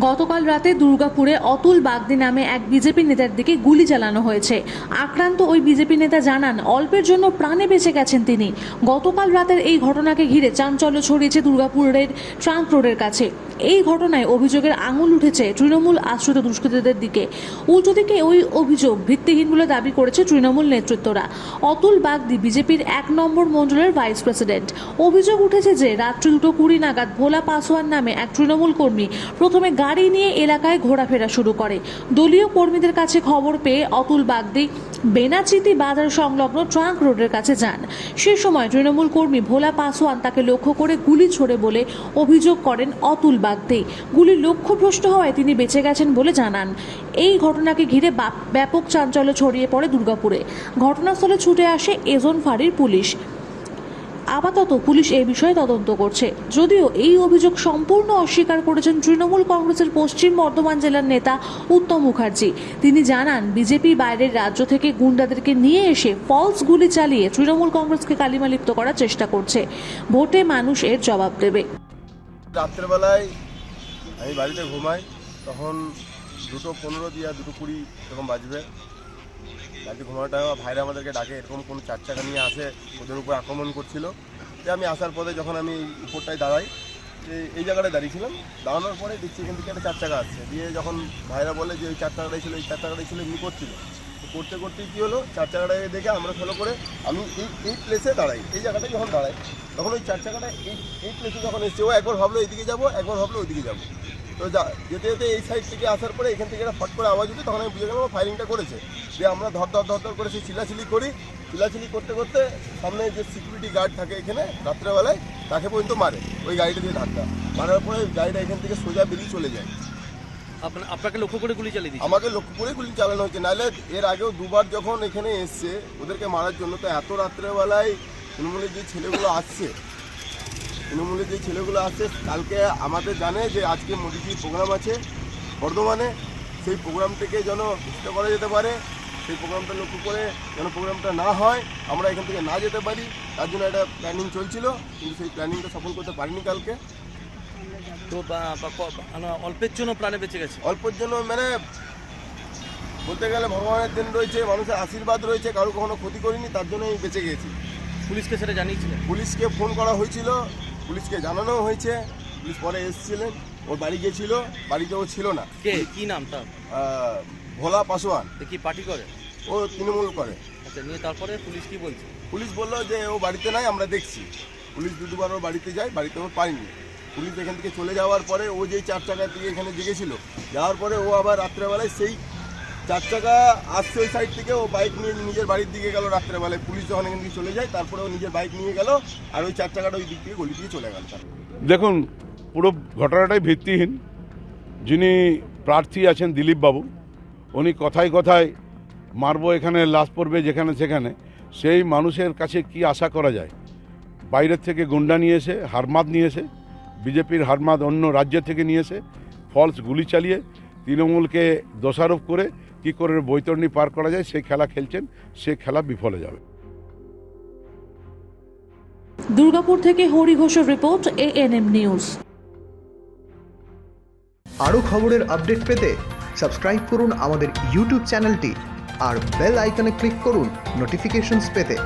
গতকাল রাতে দুর্গাপুরে অতুল বাগদি নামে এক বিজেপি নেতার দিকে গুলি চালানো হয়েছে। আক্রান্ত ওই বিজেপি নেতা জানান, অল্পের জন্য প্রাণে বেঁচে গেছেন তিনি। গতকাল রাতের এই ঘটনাকে ঘিরে চাঞ্চল্য ছড়িয়েছে দুর্গাপুরের ট্রাঙ্ক রোডের কাছে। এই ঘটনায় অভিযোগের আঙুল উঠেছে তৃণমূল আশ্রিত দুষ্কৃতীদের দিকে। উল্টো দিকে ওই অভিযোগ ভিত্তিহীন বলে দাবি করেছে তৃণমূল নেতৃত্বরা। অতুল বাগদি বিজেপির এক নম্বর মণ্ডলের ভাইস প্রেসিডেন্ট। অভিযোগ উঠেছে যে, রাত্রি দুটো কুড়ি নাগাদ ভোলা পাসওয়ান নামে এক তৃণমূল কর্মী প্রথমে গাড়ি নিয়ে এলাকায় ঘোরাফেরা শুরু করে। দলীয় কর্মীদের কাছে খবর পেয়ে অতুল বাগদি বেনাচিতি বাজার সংলগ্ন ট্রাঙ্ক রোডের কাছে যান। সে সময় তৃণমূল কর্মী ভোলা পাসওয়ান তাকে লক্ষ্য করে গুলি ছোড়ে বলে অভিযোগ করেন অতুল বাগদি। গুলির লক্ষ্যভ্রষ্ট হওয়ায় তিনি বেঁচে গেছেন বলে জানান। এই ঘটনাকে ঘিরে ব্যাপক চাঞ্চল্য ছড়িয়ে পড়ে দুর্গাপুরে। ঘটনাস্থলে ছুটে আসে এজন ফাঁড়ির পুলিশ। আপাতত পুলিশ এই বিষয়ে তদন্ত করছে। যদিও এই অভিযোগ সম্পূর্ণ অস্বীকার করেছেন তৃণমূল কংগ্রেসের পশ্চিম বর্ধমান জেলার নেতা উত্তম মুখার্জি। তিনি জানান, বিজেপি বাইরের রাজ্য থেকে গুন্ডাদেরকে নিয়ে এসে ফলস গুলি চালিয়ে তৃণমূল কংগ্রেসকে কালিমালিপ্ত করার চেষ্টা করছে। ভোটে মানুষ এর জবাব দেবে। রাত্রেবেলায় আমি বাড়িতে ঘুমাই, তখন দুটো পনেরো দিয়ে দুটো কুড়ি এরকম বাজবে। বাড়িতে ঘুমানোর টাইম ভাইরা আমাদেরকে ডাকে, এরকম কোনো চার চাকা নিয়ে আসে, ওদের উপর আক্রমণ করছিল। যে আমি আসার পরে যখন আমি উপরটায় দাঁড়াই, যে এই জায়গাটায় দাঁড়িয়েছিলাম, দাঁড়ানোর পরে দেখছি এখান থেকে একটা চার চাকা আসছে। দিয়ে যখন ভাইরা বলে যে ওই চার চাকাটাই ছিল, এই চার চাকাটাই ছিল এমনি করছিল। তো করতে করতে কী হলো চার চাকাটাকে দেখে আমরা ফলো করে আমি এই এই প্লেসে দাঁড়াই। এই জায়গাটায় যখন দাঁড়াই, তখন ওই চার চাকাটা এই এই প্লেসে যখন এসছে, ও একবার ভাবলো, এইদিকে যাব, একবার ভাবলো, ওইদিকে যাব। তো যা যেতে যেতে এই সাইড থেকে আসার পরে এখান থেকে একটা ফট করে আওয়াজ উঠে তখন আমি বুঝে গেলাম ফায়ারিংটা করেছে। যে আমরা ধর ধর ধর ধর করে সেই চিলাচিলি করি। চিলাচিলি করতে করতে সামনে যে সিকিউরিটি গার্ড থাকে এখানে রাত্রেবেলায় তাকে পর্যন্ত মারে ওই গাড়িটা দিয়ে ধাক্কা। মারার পরে গাড়িটা এখান থেকে সোজা বেরিয়ে চলে যায়। আপনা- আপনাকে লক্ষ্য করে গুলি চালিয়ে দিয়েছে? আমাকে লক্ষ্য করে গুলি চালানো হচ্ছে নাহলে এর আগেও দুবার যখন এখানে এসছে ওদেরকে মারার জন্য তো এত রাত্রেবেলায় তৃণমূলের যে ছেলেগুলো আসছে তৃণমূলের যে ছেলেগুলো আসছে কালকে আমাদের জানে যে আজকে মোদিজির প্রোগ্রাম আছে বর্ধমানে। সেই প্রোগ্রামটিকে যেন চেষ্টা করা যেতে পারে সেই প্রোগ্রামটা লক্ষ্য করে যেন প্রোগ্রামটা না হয় আমরা এখান থেকে না যেতে পারি। তার জন্য একটা প্ল্যানিং চলছিল কিন্তু সেই প্ল্যানিংটা সফল করতে পারিনি কালকে। তো মানে অল্পের জন্য প্রাণে বেঁচে গেছে? অল্পের জন্য মানে বলতে গেলে ভগবানের দিন রয়েছে মানুষের আশীর্বাদ রয়েছে কারও কখনো ক্ষতি করিনি তার জন্য আমি বেঁচে গেছি। পুলিশকে সেটা জানিয়েছিলেন? পুলিশকে ফোন করা হয়েছিল পুলিশকে জানানো হয়েছে। পুলিশ পরে এসেছিলেন। ওর বাড়ি গিয়েছিল। বাড়িতে ও ছিল না। কে? কি নাম তার? ভোলা পাসোয়ান। কি পার্টি করে? ও তৃণমূল করে। আচ্ছা নিয়ে তারপরে পুলিশ কি বলছে? পুলিশ বলল যে ও বাড়িতে নাই আমরা দেখছি। পুলিশ দু দুবার ওর বাড়িতে যায় বাড়িতে ও পাইনি পুলিশ এখান থেকে চলে যাওয়ার পরে ও যেই চার চাকা থেকে এখানে জেগেছিল যাওয়ার পরে ও আবার রাত্রেবেলায় সেই চার চাকা আসছে ওই সাইড থেকে, ও বাইক নিয়ে নিজের বাড়ির দিকে গেল রাত্রেবেলায়। পুলিশ যখন এখান থেকে চলে যায় তারপরে ও নিজের বাইক নিয়ে গেল, আর ওই চার চাকাটা ওই দিক থেকে গলি দিয়ে চলে গেল দেখুন, পুরো ঘটনাটাই ভিত্তিহীন। যিনি প্রার্থী আছেন দিলীপ বাবু উনি কথায় কথায় মারবো এখানে, লাশ পড়বে যেখানে সেখানে, সেই মানুষের কাছে কি আশা করা যায়? বাইরের থেকে গুন্ডা নিয়ে এসে, হারমাদ নিয়ে এসে, বিজেপির হারমাদ অন্য রাজ্য থেকে নিয়ে এসে ফলস গুলি চালিয়ে, তৃণমূলকে দোষারোপ করে কি করে বৈতরণী পার করা যায় সেই খেলা খেলছেন সে খেলা বিফলে যাবে। দুর্গাপুর থেকে হরি ঘোষের রিপোর্ট এএনএম নিউজ। আরও খবরের আপডেট পেতে সাবস্ক্রাইব করুন আমাদের ইউটিউব চ্যানেলটি আর বেল আইকনে ক্লিক করুন নোটিফিকেশনস পেতে।